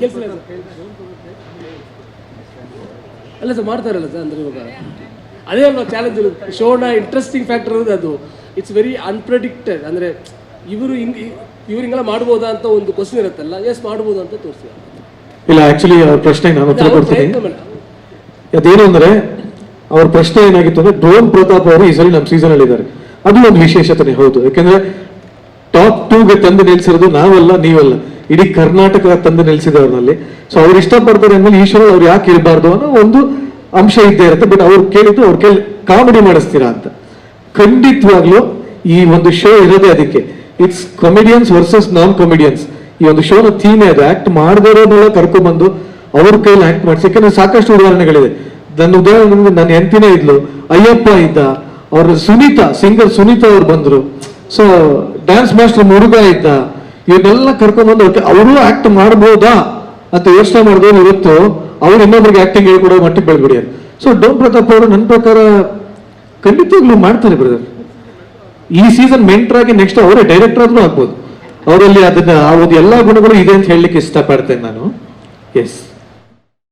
ಕೆಲಸ ಅಲ್ಲ ಸರ್ ಮಾಡ್ತಾರಲ್ಲ ಸರ್ ಅಂದ್ರೆ ಇವಾಗ. ಅದೇ ಅಲ್ವಾ ಚಾಲೆಂಜ್ ಶೋನ ಇಂಟ್ರೆಸ್ಟಿಂಗ್ ಫ್ಯಾಕ್ಟರ್ ಇರೋದು ಅದು. ಇಟ್ಸ್ ವೆರಿ ಅನ್ಪ್ರೆಡಿಕ್ಟೆಡ್ ಅಂದ್ರೆ ಇವರು ಹಿಂಗ್ ಇವ್ರು ಹಿಂಗೆಲ್ಲ ಮಾಡ್ಬೋದಾ ಅಂತ ಒಂದು ಕ್ವಶನ್ ಇರುತ್ತಲ್ಲ. ಎಸ್ ಮಾಡ್ಬೋದು ಅಂತ ತೋರಿಸಿ ಇಲ್ಲ ಆಕ್ಚುಲಿ ಅವ್ರ ಪ್ರಶ್ನೆ ನಾನು ಉತ್ತರ ಕೊಡ್ತೀನಿ. ಅದೇನು ಅಂದ್ರೆ ಅವ್ರ ಪ್ರಶ್ನೆ ಏನಾಗಿತ್ತು ಅಂದ್ರೆ ಡ್ರೋನ್ ಪ್ರತಾಪ್ ಅವರು ಈ ಸಲ ನಮ್ಮ ಸೀಸನ್ ಅಲ್ಲಿ ಇದ್ದಾರೆ. ಅದು ಒಂದು ವಿಶೇಷತೆ ಹೌದು. ಯಾಕಂದ್ರೆ ಟಾಪ್ ಟೂಗೆ ತಂದು ನಿಲ್ಸಿರೋದು ನಾವಲ್ಲ ನೀವಲ್ಲ. ಇಡೀ ಕರ್ನಾಟಕ ತಂದು ನಿಲ್ಸಿದವ್ರಲ್ಲಿ ಸೊ ಅವ್ರು ಇಷ್ಟಪಡ್ತಾರೆ ಅಂದ್ಮೇಲೆ ಈಶ್ವರ ಅವ್ರು ಯಾಕೆ ಇರಬಾರ್ದು ಅನ್ನೋ ಒಂದು ಅಂಶ ಇದ್ದೇ ಇರುತ್ತೆ. ಬಟ್ ಅವ್ರು ಕೇಳಿದ್ದು ಅವ್ರ ಕೇಳಿ ಕಾಮಿಡಿ ಮಾಡಿಸ್ತೀರಾ ಅಂತ. ಖಂಡಿತವಾಗ್ಲೂ ಈ ಒಂದು ಶೋ ಇರೋದೇ ಅದಕ್ಕೆ. It's comedians versus non comedians ಈ ಒಂದು ಶೋನ ಥೀಮ್ ಇದೆ ಆಕ್ಟ್ ಮಾಡದಿರೋದೆಲ್ಲ ಕರ್ಕೊಂಡ್ಬಂದು ಅವ್ರ ಕೈಲಿ ಆಕ್ಟ್ ಮಾಡಿಸಿ. ಯಾಕಂದ್ರೆ ಸಾಕಷ್ಟು ಉದಾಹರಣೆಗಳಿದೆ. ನನ್ನ ಉದಾಹರಣೆ ನನ್ನ ಹೆಂಡತಿನೇ ಇದ್ಲು, ಅಯ್ಯಪ್ಪ ಇದ್ದ, ಅವ್ರ ಸುನೀತಾ ಸಿಂಗರ್ ಸುನೀತಾ ಅವ್ರು ಬಂದ್ರು. ಸೊ ಡ್ಯಾನ್ಸ್ ಮಾಸ್ಟರ್ ಮುರುಘ ಇದ್ದ ಇವನ್ನೆಲ್ಲ ಕರ್ಕೊಂಡ್ಬಂದು ಬಂದು ಅವರು ಆಕ್ಟ್ ಮಾಡ್ಬೋದಾ? ಅಂತ ಯೋಚನೆ ಮಾಡಿದ್ರು ಇವತ್ತು, ಅವ್ರು ಇನ್ನೊಬ್ರಿಗೆ ಆಕ್ಟಿಂಗ್ ಹೇಳ್ಕೊಡೋ ಮಟ್ಟಿಗೆ ಅಂತ. ಸೊ ಡೋಮ್ ಪ್ರತಾಪ್ ಅವರು ನನ್ನ ಪ್ರಕಾರ ಖಂಡಿತವಾಗ್ಲೂ ಮಾಡ್ತಾರೆ ಬ್ರದರ್ ಈ ಸೀಸನ್ ಮೆಂಟರ್ ಆಗಿ ನೆಕ್ಸ್ಟ್ ಅವರೇ ಡೈರೆಕ್ಟರ್ ಆದ್ರೂ ಆಗ್ಬೋದು. ಅವರಲ್ಲಿ ಅದನ್ನ ಒಂದು ಎಲ್ಲಾ ಗುಣಗಳು ಇದೆ ಅಂತ ಹೇಳಲಿಕ್ಕೆ ಇಷ್ಟಪಡ್ತೇನೆ ನಾನು. ಎಸ್